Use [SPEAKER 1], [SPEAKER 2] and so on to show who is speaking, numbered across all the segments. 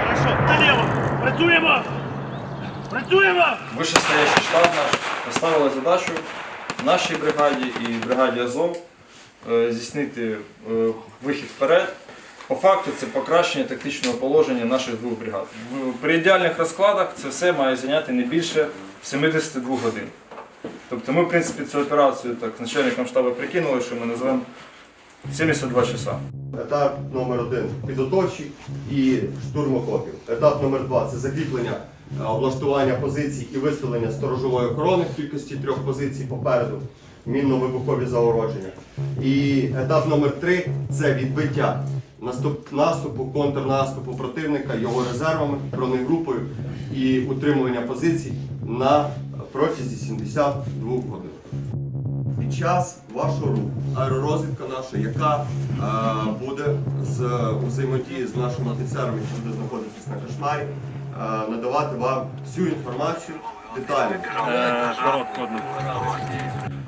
[SPEAKER 1] Хорошо, наліво! Працюємо! Працюємо!
[SPEAKER 2] Вищестоящий штаб наш поставили задачу нашій бригаді і бригаді Азов е, здійснити е, вихід вперед. По факту це покращення тактичного положення наших двох бригад. При ідеальних розкладах це все має зайняти не більше 72 годин. Тобто ми, в принципі, цю операцію так, з начальником штабу прикинули, що ми називаємо 72 часа.
[SPEAKER 3] Етап номер один підготовчий і штурм окопів. Етап номер два це закріплення облаштування позицій і виставлення сторожової охорони в кількості трьох позицій попереду, мінно-вибухові загородження. І етап номер три це відбиття наступ, наступу, контрнаступу противника, його резервами, бронегрупою і утримування позицій на протязі 72 годин під час вашого руху аеророзвідка наша, яка е, буде з взаємодії з нашим офіцером, який буде знаходитись на кошмарі, е, надавати вам всю інформацію детально.
[SPEAKER 1] Зворот кодно.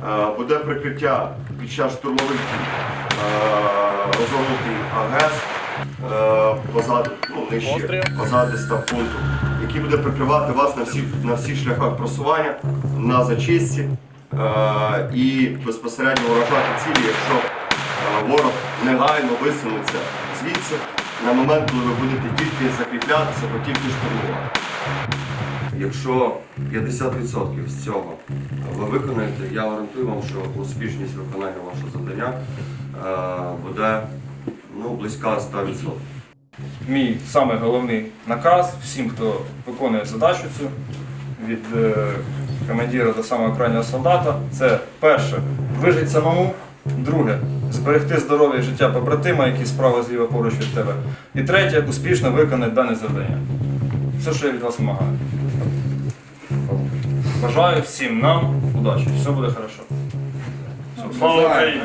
[SPEAKER 3] Е, буде прикриття під час штурмових дій, е, розгорнутий АГС е, ну, нижче, позади ставпункту, який буде прикривати вас на всіх, на всіх шляхах просування, на зачистці е, і безпосередньо вражати цілі, якщо е, ворог негайно висунеться звідси на момент, коли ви будете тільки закріплятися, то тільки штурмувати. Якщо 50% з цього ви виконаєте, я гарантую вам, що успішність виконання вашого завдання е, буде ну, близька 100%.
[SPEAKER 2] Мій самий головний наказ всім, хто виконує задачу цю від е, командира до самого крайнього солдата, це перше вижити самому, друге зберегти здоров'я і життя побратима, які справа зліва поруч від тебе. І третє успішно виконати дане завдання. Все, що я від вас вимагаю. Бажаю всім нам удачі. Все буде хорошо.
[SPEAKER 1] Слава Україні!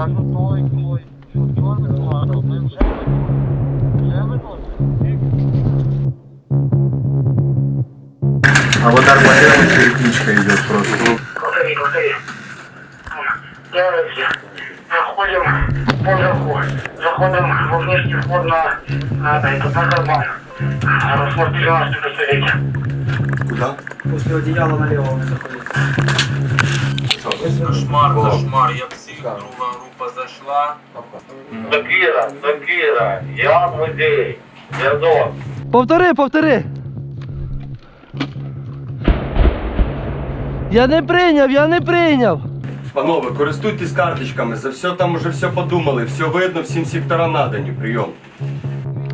[SPEAKER 3] А вот арматура перекличка идет просто.
[SPEAKER 4] Повтори, повтори. Делайте. Заходим по верху. Заходим во внешний вход на, на это, на карман. Расход 13 пистолете.
[SPEAKER 3] Куда?
[SPEAKER 5] После одеяла налево не заходить.
[SPEAKER 6] Кошмар, кошмар, як всіх друга група зайшла.
[SPEAKER 4] Закира, Закира, я музей. Зв'язок.
[SPEAKER 5] Повтори, повтори. Я не прийняв, я не прийняв.
[SPEAKER 3] Панове, користуйтесь карточками, за все там уже все подумали, все видно, всім сектора надані, прийом.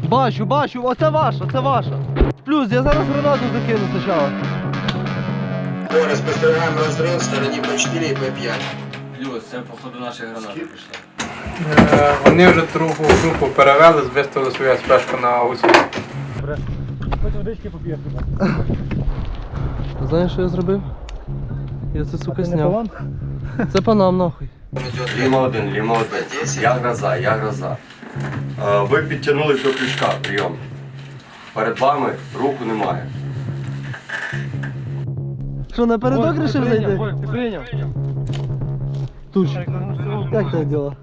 [SPEAKER 5] Бачу, бачу, оце ваша, це ваша. Плюс, я зараз гранату закину спочатку.
[SPEAKER 7] Ми спостерігаємо розрив в стороні П4 і П5.
[SPEAKER 6] Плюс, це походу наші гранати пішли.
[SPEAKER 8] Е, Вони вже другу групу перевели, виставили свою спешку на усі.
[SPEAKER 5] Знаєш, що я зробив? Я це сука сняв. Це панам нахуй.
[SPEAKER 3] Ліма один, ліма один. Я гроза, я гроза. Е, Ви підтягнулись до крючка, прийом. Перед вами руху немає.
[SPEAKER 5] Що, напередок рішив зайти? Туч. Як тебе діла?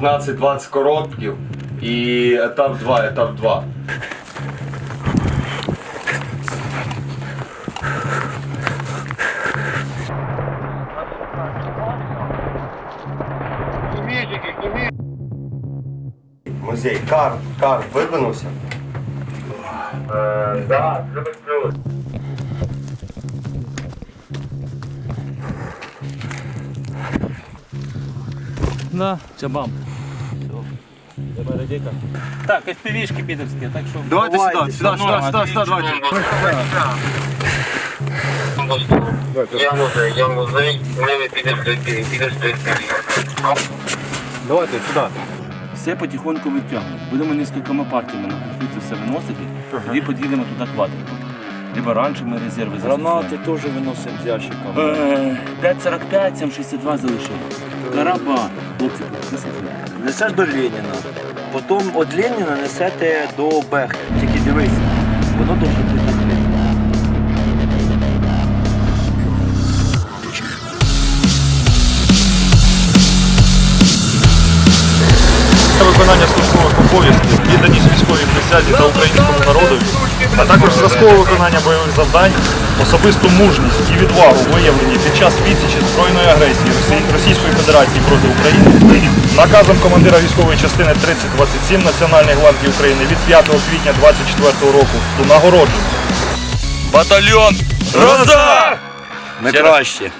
[SPEAKER 3] 15-20 коротків і етап 2, етап 2. Музей, кар, кар видвинувся.
[SPEAKER 4] Да, це плюс.
[SPEAKER 5] Да.
[SPEAKER 1] Чабам. Так, FPV-шки підерські, так що...
[SPEAKER 3] Давайте сюди, сюди, сюди, сюди, сюди, давайте.
[SPEAKER 4] Я музей, я музей, ми підемо підемо
[SPEAKER 3] Давайте сюди.
[SPEAKER 1] Все потихоньку витягнемо. Будемо несколькома партіями на конфлікті все виносити, тоді під'їдемо туди квадриком. Либо раніше ми резерви Гранати теж виносимо з ящиком. 5,45, 7,62 залишили. Караба. Хлопці.
[SPEAKER 9] Несеш до Леніна. Потім від Леніна несете до Бехи. Тільки дивись, воно дуже бути
[SPEAKER 10] виконання службових обов'язків, відданість військовій присязі та українському народу, а також зразкове виконання бойових завдань, особисту мужність і відвагу виявлені під час відсічі збройної агресії Російської Федерації проти України наказом командира військової частини 3027 Національної гвардії України від 5 квітня 24 року нагороджено.
[SPEAKER 1] Батальйон! Гроза!
[SPEAKER 9] Ми краще.